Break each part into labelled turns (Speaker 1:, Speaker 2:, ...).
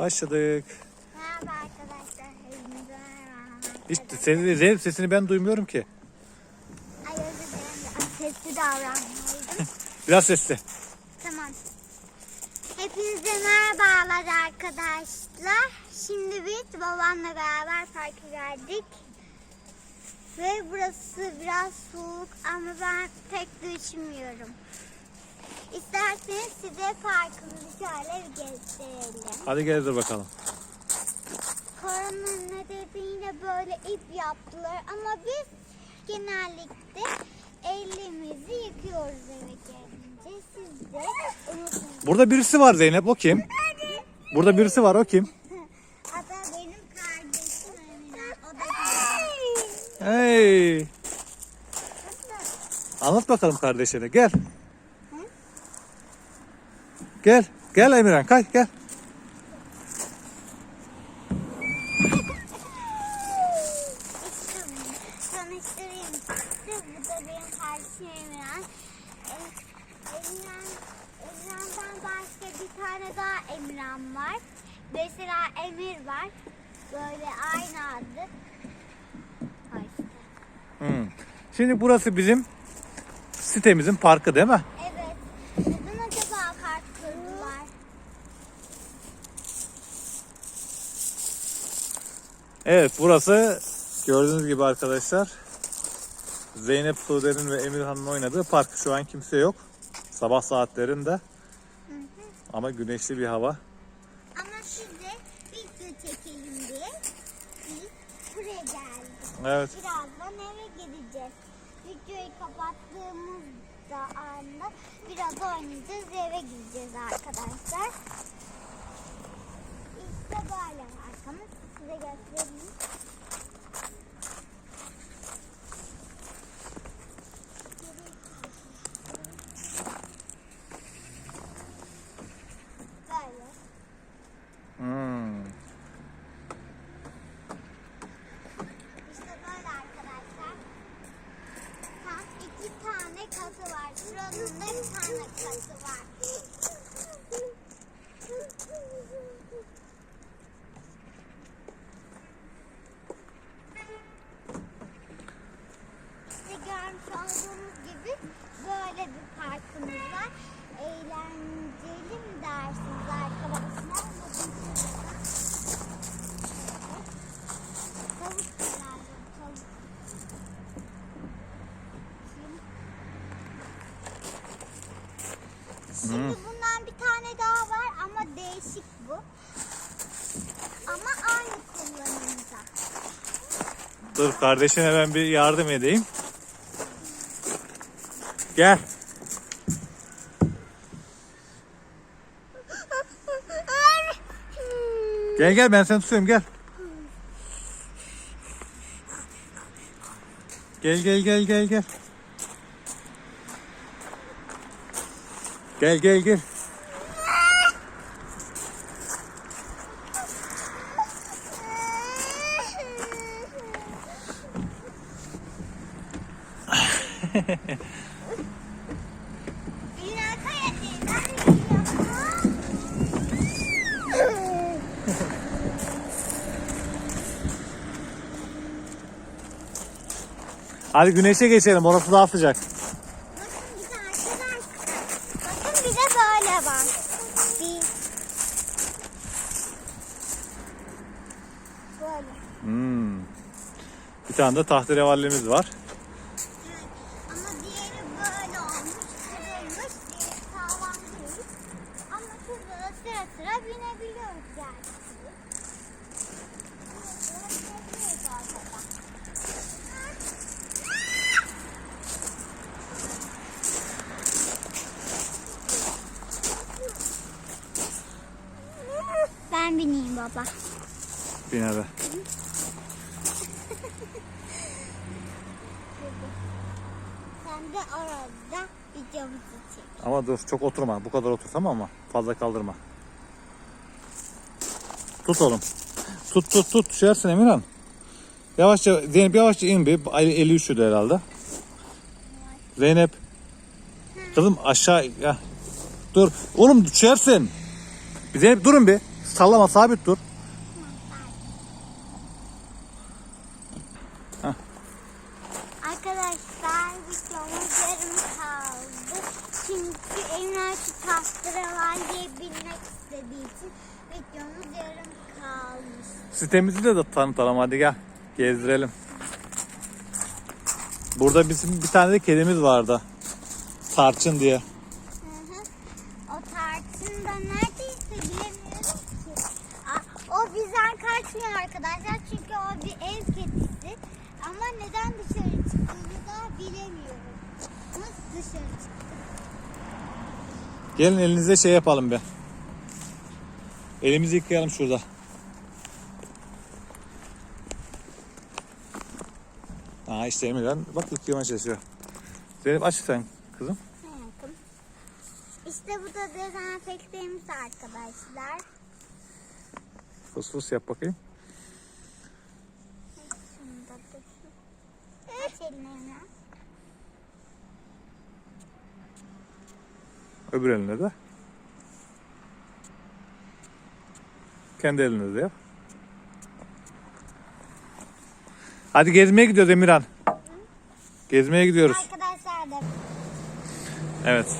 Speaker 1: Başladık.
Speaker 2: Merhaba arkadaşlar.
Speaker 1: Hiç senin Zeynep sesini ben duymuyorum ki.
Speaker 2: Ay özür dilerim. Sesli davranmalıydım.
Speaker 1: Biraz sesli.
Speaker 2: tamam. Hepinize merhabalar arkadaşlar. Şimdi biz babamla beraber parka geldik. Ve burası biraz soğuk ama ben pek düşmüyorum. İsterseniz size parkımızı şöyle bir gösterelim.
Speaker 1: Hadi gel dur bakalım.
Speaker 2: Koronanın nedeniyle böyle ip yaptılar ama biz genellikle elimizi yıkıyoruz eve gelince. Siz de unutmayın.
Speaker 1: Burada birisi var Zeynep. O kim? Burada birisi var. O kim?
Speaker 2: Hatta benim kardeşim Emine. O da
Speaker 1: Hey. Anlat bakalım kardeşine. Gel. Gel. Gel Emirhan. Kay gel.
Speaker 2: Bir tane daha Emirhan var. Mesela Emir var. Böyle aynı adı.
Speaker 1: Hmm. Şimdi burası bizim sitemizin parkı değil mi?
Speaker 2: Evet. Neden acaba kart kırdılar?
Speaker 1: Evet burası gördüğünüz gibi arkadaşlar Zeynep Sude'nin ve Emirhan'ın oynadığı park. Şu an kimse yok. Sabah saatlerinde ama güneşli bir hava.
Speaker 2: Ama size video çekelim diye biz buraya geldik.
Speaker 1: Evet.
Speaker 2: Birazdan eve gideceğiz. Videoyu kapattığımızda anda biraz oynayacağız eve gideceğiz arkadaşlar. İşte böyle arkamız. Size göstereyim. i'm like Şimdi
Speaker 1: Hmm.
Speaker 2: bundan bir tane daha var ama değişik bu. Ama aynı kullanımda.
Speaker 1: Dur kardeşine ben bir yardım edeyim. Gel. Gel gel ben seni tutuyorum gel. Gel gel gel gel gel. Gel gel gel. Hadi güneşe geçelim orası daha sıcak.
Speaker 2: Bakın bir de arkadaşlar. Bakın bir de böyle var. Bir. Böyle.
Speaker 1: Hmm. Bir tane de tahterevallimiz var.
Speaker 2: Evet. Ama diğeri böyle olmuş, kırılmış, diğeri sağlam değil. Ama şurada da sıra sıra binebiliyoruz yani. Sıra sıra binebiliyoruz arkada. Ben bineyim baba.
Speaker 1: Bin hadi.
Speaker 2: Sen de orada videomuzu çek.
Speaker 1: Ama dur çok oturma. Bu kadar otur tamam mı? Fazla kaldırma. Tut oğlum. Tut tut tut. Düşersin Emirhan. Yavaşça Zeynep yavaşça in bir. Eli, üşüdü herhalde. Zeynep. Kızım aşağı. Ya. Dur. Oğlum düşersin. Zeynep durun bir. sallama sabit dur.
Speaker 2: Arkadaşlar videomuz yarım kaldı. Çünkü Diye bilmek istediği için videomuz yarım kalmış.
Speaker 1: Sitemizi de tanıtalım hadi gel. Gezdirelim. Burada bizim bir tane de kedimiz vardı. Tarçın diye.
Speaker 2: Hı hı. O tarçın da neredeyse bilemiyorum ki. Aa, O bizden kaçmıyor arkadaşlar çünkü o bir ev kedisi. Ama neden dışarı çıktığını da bilemiyorum. Nasıl dışarı çıktı?
Speaker 1: Gelin elinize şey yapalım be. Elimizi yıkayalım şurada. Aa işte Emirhan bak yıkayamaya çalışıyor. Zeynep aç sen kızım.
Speaker 2: İşte bu da dezenfektanımız arkadaşlar.
Speaker 1: Fıs fıs yap bakayım.
Speaker 2: Aç elini
Speaker 1: Öbür eline de. Kendi eline de yap. Hadi gezmeye gidiyoruz Emirhan. Gezmeye gidiyoruz.
Speaker 2: Arkadaşlar da
Speaker 1: Evet.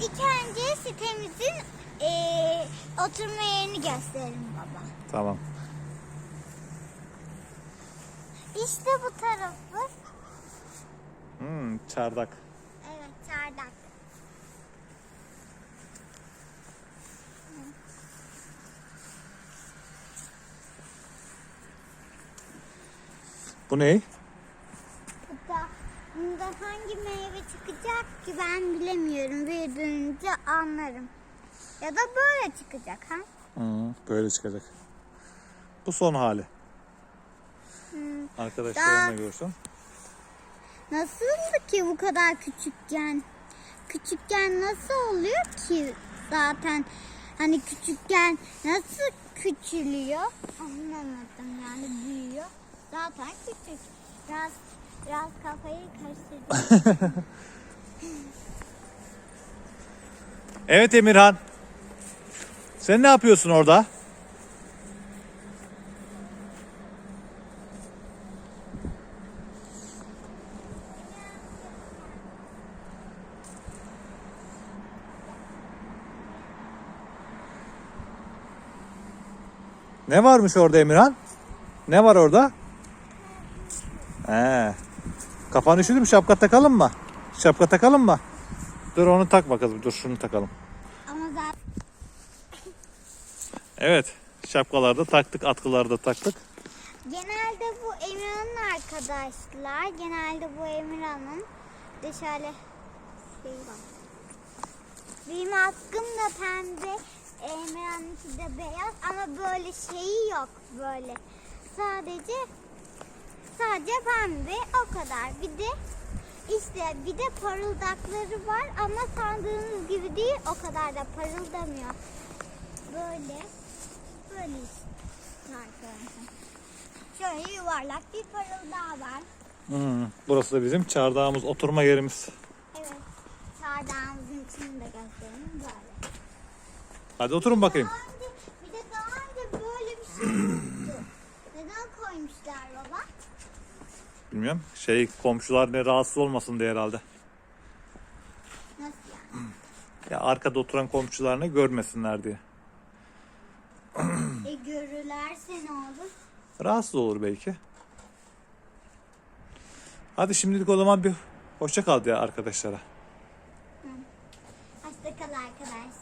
Speaker 2: ilk önce sitemizin eee, oturma yerini gösterelim baba.
Speaker 1: Tamam.
Speaker 2: İşte bu tarafı.
Speaker 1: Hmm, çardak.
Speaker 2: Evet çardak.
Speaker 1: Bu ne?
Speaker 2: Bu da bunda hangi meyve çıkacak ki ben bilemiyorum. Büyüdüğünce anlarım. Ya da böyle çıkacak ha.
Speaker 1: Hmm, böyle çıkacak. Bu son hali.
Speaker 2: Hmm.
Speaker 1: Arkadaşlarımla görsün.
Speaker 2: Nasıldı ki bu kadar küçükken? Küçükken nasıl oluyor ki zaten hani küçükken nasıl küçülüyor? Anlamadım yani büyüyor. Zaten küçük. Biraz biraz kafayı karıştırdım.
Speaker 1: Evet Emirhan. Sen ne yapıyorsun orada? Ne varmış orada Emirhan? Ne var orada? He. Kafan üşüdü mü? Şapka takalım mı? Şapka takalım mı? Dur onu tak bakalım. Dur şunu takalım.
Speaker 2: Ama zaten
Speaker 1: Evet. Şapkaları da taktık, atkıları da taktık.
Speaker 2: genelde bu Emirhan'ın arkadaşlar. Genelde bu Emirhan'ın. Şöyle şey var. Benim atkım da pembe. Emirhan'ınki de beyaz ama böyle şeyi yok böyle. Sadece sadece pembe o kadar. Bir de işte bir de parıldakları var ama sandığınız gibi değil o kadar da parıldamıyor. Böyle böyle işte arkadaşlar. Şöyle yuvarlak bir parıldağı var.
Speaker 1: Hmm, burası da bizim çardağımız, oturma yerimiz.
Speaker 2: Evet. Çardağımızın içini de gösterelim böyle.
Speaker 1: Hadi oturun bakayım.
Speaker 2: Daha önce, bir de daha önce böyle bir şey yoktu. Neden koymuşlar baba?
Speaker 1: Bilmiyorum. Şey komşular ne rahatsız olmasın diye herhalde.
Speaker 2: Nasıl yani?
Speaker 1: Ya arkada oturan komşularını görmesinler diye.
Speaker 2: e görürlerse ne olur?
Speaker 1: Rahatsız olur belki. Hadi şimdilik o zaman bir hoşça kal diye arkadaşlara.
Speaker 2: Hoşçakal arkadaşlar.